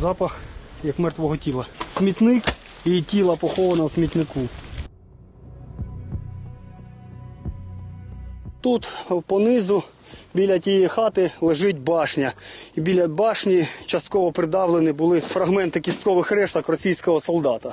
Запах як мертвого тіла. Смітник і тіло поховано в смітнику. Тут понизу біля тієї хати лежить башня. І біля башні частково придавлені були фрагменти кісткових решток російського солдата.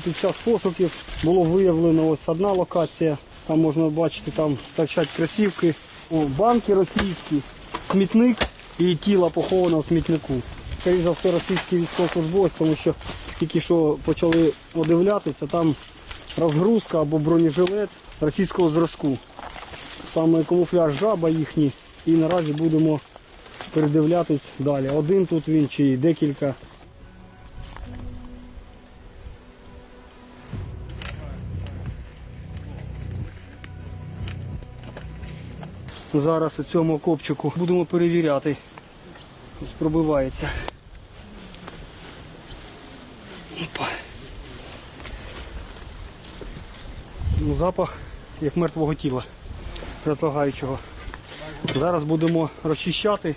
Під час пошуків було виявлено ось одна локація. Там можна бачити, там торчать кросівки, О, банки російські, смітник і тіло поховано в смітнику. Скоріше за все, російський військовослужбовець, тому що тільки що почали одивлятися, там розгрузка або бронежилет російського зразку. Саме камуфляж жаба їхній. І наразі будемо передивлятись далі. Один тут він чи декілька. Зараз у цьому копчику будемо перевіряти. Ось пробивається. Опа. Ну, запах як мертвого тіла, розлагаючого. Зараз будемо розчищати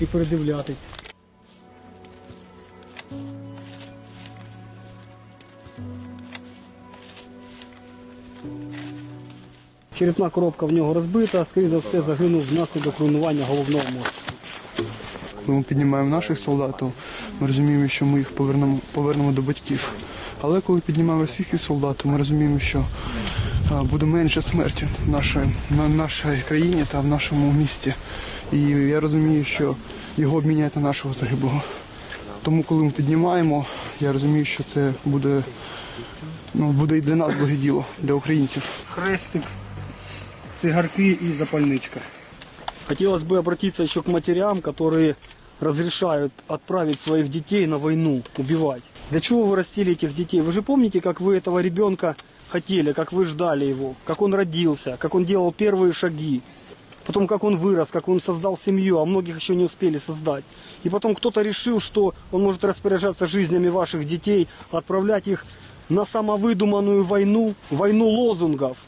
і передивляти. Черепна коробка в нього розбита, скоріше за все загинув внаслідок руйнування головного мозку. Коли ми піднімаємо наших солдатів, ми розуміємо, що ми їх повернемо, повернемо до батьків. Але коли піднімаємо російських солдатів, ми розуміємо, що буде менше смерті в нашій, на нашій країні та в нашому місті. І я розумію, що його обміняють на нашого загиблого. Тому, коли ми піднімаємо, я розумію, що це буде, ну, буде і для нас благе діло, для українців. Хрестик, цигарки и запальничка. Хотелось бы обратиться еще к матерям, которые разрешают отправить своих детей на войну, убивать. Для чего вы растили этих детей? Вы же помните, как вы этого ребенка хотели, как вы ждали его, как он родился, как он делал первые шаги, потом как он вырос, как он создал семью, а многих еще не успели создать. И потом кто-то решил, что он может распоряжаться жизнями ваших детей, отправлять их на самовыдуманную войну, войну лозунгов,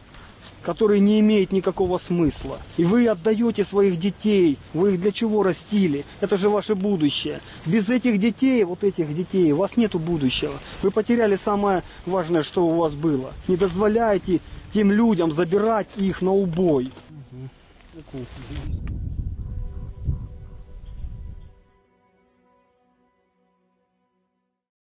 который не имеет никакого смысла. И вы отдаете своих детей, вы их для чего растили? Это же ваше будущее. Без этих детей, вот этих детей, у вас нету будущего. Вы потеряли самое важное, что у вас было. Не дозволяйте тем людям забирать их на убой.